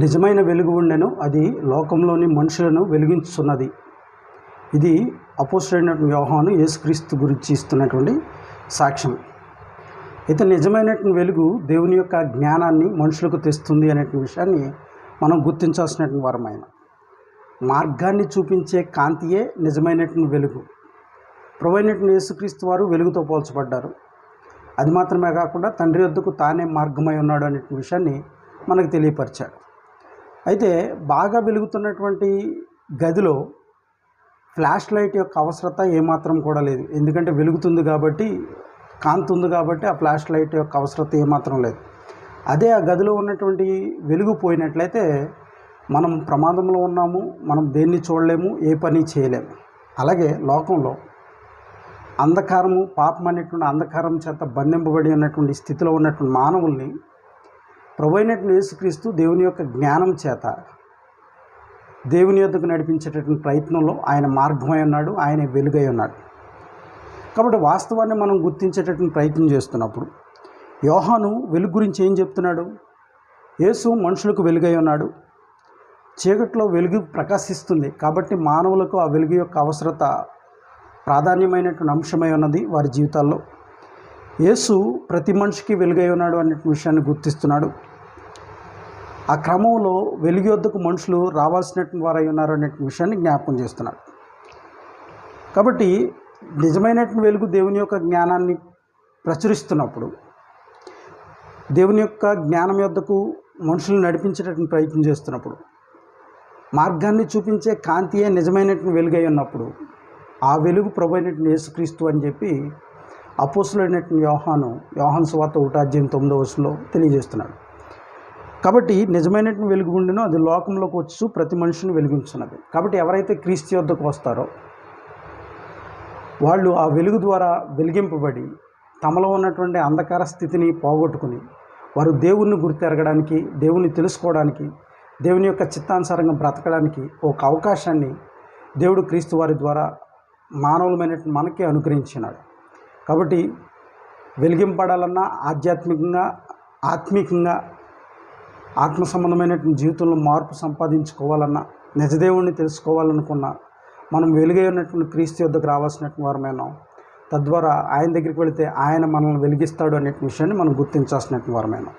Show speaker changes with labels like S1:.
S1: నిజమైన వెలుగు ఉండెను అది లోకంలోని మనుషులను వెలిగించున్నది ఇది అపోసరైన వ్యవహాను యేసుక్రీస్తు గురించి ఇస్తున్నటువంటి సాక్ష్యం. అయితే నిజమైనటువంటి వెలుగు దేవుని యొక్క జ్ఞానాన్ని మనుషులకు తెస్తుంది అనే విషయాన్ని మనం గుర్తించాల్సినటువంటి వరమైన మార్గాన్ని చూపించే కాంతియే నిజమైనటువంటి వెలుగు. ప్రవైనటువంటి యేసుక్రీస్తు వారు వెలుగుతో పోల్చబడ్డారు. అది మాత్రమే కాకుండా తండ్రి వద్దకు తానే మార్గమై ఉన్నాడు అనే విషయాన్ని మనకు తెలియపరిచాడు. అయితే బాగా వెలుగుతున్నటువంటి గదిలో ఫ్లాష్ లైట్ యొక్క అవసరత ఏమాత్రం కూడా లేదు. ఎందుకంటే వెలుగుతుంది కాబట్టి కాంతి ఉంది కాబట్టి ఆ ఫ్లాష్ లైట్ యొక్క అవసరత ఏమాత్రం లేదు. అదే ఆ గదిలో ఉన్నటువంటి వెలుగు పోయినట్లయితే మనం ప్రమాదంలో ఉన్నాము మనం దేన్ని చూడలేము ఏ పని చేయలేము. అలాగే లోకంలో అంధకారము పాపం అనేటువంటి అంధకారం చేత బంధింపబడి ఉన్నటువంటి స్థితిలో ఉన్నటువంటి మానవుల్ని ప్రభైనటువంటి యేసుక్రీస్తు దేవుని యొక్క జ్ఞానం చేత దేవుని యొద్దకు నడిపించేటటువంటి ప్రయత్నంలో ఆయన మార్గమై ఉన్నాడు ఆయన వెలుగై ఉన్నాడు. కాబట్టి వాస్తవాన్ని మనం గుర్తించేటటువంటి ప్రయత్నం చేస్తున్నప్పుడు యోహాను వెలుగు గురించి ఏం చెప్తున్నాడు? యేసు మనుషులకు వెలుగై ఉన్నాడు. చీకట్లో వెలుగు ప్రకాశిస్తుంది. కాబట్టి మానవులకు ఆ వెలుగు యొక్క అవసరత ప్రాధాన్యమైనటువంటి అంశమై ఉన్నది వారి జీవితాల్లో. యేసు ప్రతి మనిషికి వెలుగై ఉన్నాడు అనే విషయాన్ని గుర్తిస్తున్నాడు. ఆ క్రమంలో వెలుగు వద్దకు మనుషులు రావాల్సినటువంటి వారై ఉన్నారు అనే విషయాన్ని జ్ఞాపకం చేస్తున్నాడు. కాబట్టి నిజమైనటువంటి వెలుగు దేవుని యొక్క జ్ఞానాన్ని ప్రచురిస్తున్నప్పుడు దేవుని యొక్క జ్ఞానం యొద్దకు మనుషులు నడిపించేటటువంటి ప్రయత్నం చేస్తున్నప్పుడు మార్గాన్ని చూపించే కాంతియే నిజమైనటువంటి వెలుగై ఉన్నప్పుడు ఆ వెలుగు ప్రభైనటువంటి యేసుక్రీస్తు అని చెప్పి అపోసులైనటువంటి వ్యవహాను వ్యవహాన్ సువార్త ఒకటాధ్యాయం తొమ్మిదో వయసులో తెలియజేస్తున్నాడు. కాబట్టి నిజమైనటువంటి వెలుగు ఉండినో అది లోకంలోకి వచ్చు ప్రతి మనిషిని వెలిగించున్నది. కాబట్టి ఎవరైతే క్రీస్తు యొద్దకు వస్తారో వాళ్ళు ఆ వెలుగు ద్వారా వెలిగింపబడి తమలో ఉన్నటువంటి అంధకార స్థితిని పోగొట్టుకుని వారు దేవుణ్ణి గుర్తెరగడానికి దేవుణ్ణి తెలుసుకోవడానికి దేవుని యొక్క చిత్తానుసారంగా బ్రతకడానికి ఒక అవకాశాన్ని దేవుడు క్రీస్తు వారి ద్వారా మానవులమైనటువంటి మనకి అనుగ్రహించినాడు. కాబట్టి వెలిగింపడాలన్నా ఆధ్యాత్మికంగా ఆత్మీకంగా ఆత్మ సంబంధమైనటువంటి జీవితంలో మార్పు సంపాదించుకోవాలన్నా నిజదేవుణ్ణి తెలుసుకోవాలనుకున్నా మనం వెలుగై ఉన్నటువంటి క్రీస్తు యొద్దకు రావాల్సినటువంటి వారమేనాం తద్వారా ఆయన దగ్గరికి వెళితే ఆయన మనల్ని వెలిగిస్తాడు అనే విషయాన్ని మనం గుర్తించాల్సినటువంటి వారమేనాం